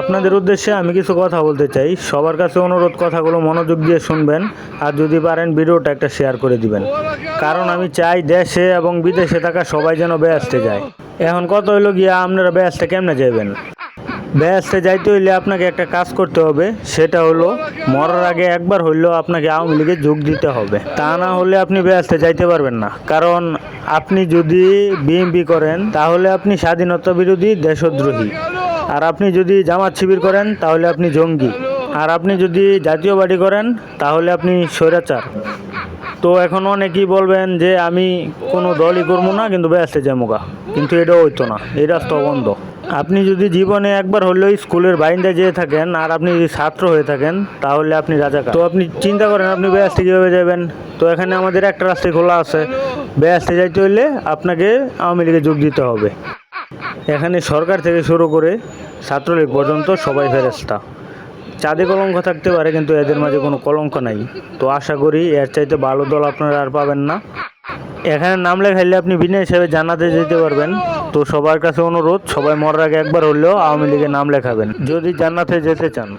আপনাদের উদ্দেশ্যে আমি কিছু কথা বলতে চাই। সবার কাছে অনুরোধ কথাগুলো মনোযোগ দিয়ে শুনবেন আর যদি পারেন ভিডিওটা একটা শেয়ার করে দিবেন। কারণ আমি চাই দেশে এবং বিদেশে থাকা সবাই যেন ব্যস্তে যায়। এখন কত হইল গিয়া আপনারা ব্যস্তে কেমনে যাবেন ব্যস্তে যাইতে হইলে আপনাকে একটা কাজ করতে হবে, সেটা হলো মরার আগে একবার হইলেও আপনাকে আওয়ামী লীগে যোগ দিতে হবে। তা না হলে আপনি ব্যস্তে যাইতে পারবেন না। কারণ আপনি যদি বিএমপি করেন, তাহলে আপনি স্বাধীনতা বিরোধী দেশদ্রোহী। আর আপনি যদি জামাত শিবির করেন, তাহলে আপনি জঙ্গি। আর আপনি যদি জাতীয় পার্টি করেন, তাহলে আপনি স্বৈরাচার। তো এখন অনেকেই বলবেন যে, আমি কোনো দলই করব না, কিন্তু ব্যস্তে যামুগা কিন্তু এটা হইতো না, এই রাস্তা বন্ধ। আপনি যদি জীবনে একবার হলেও স্কুলের বাইন্দা যেয়ে থাকেন, আর আপনি যদি ছাত্র হয়ে থাকেন, তাহলে আপনি রাজাকার। তো আপনি চিন্তা করেন, আপনি ব্যস্তে কীভাবে যাবেন তো এখানে আমাদের একটা রাস্তায় খোলা আছে। ব্যস্তে যাইতে হইলে আপনাকে আওয়ামী লীগে যোগ দিতে হবে। এখানে সরকার থেকে শুরু করে ছাত্রলীগ পর্যন্ত সবাই ফেরেস্তা চাঁদে কলঙ্ক থাকতে পারে, কিন্তু এদের মাঝে কোনো কলঙ্ক নাই। তো আশা করি এর চাইতে ভালো দল আপনারা আর পাবেন না। এখানে নাম লেখাইলে আপনি বিনা হিসেবে জানাতে যেতে পারবেন। তো সবার কাছে অনুরোধ, সবাই মরার আগে একবার হলেও আওয়ামী লীগে নাম লেখাবেন, যদি জান্নাতে যেতে চান।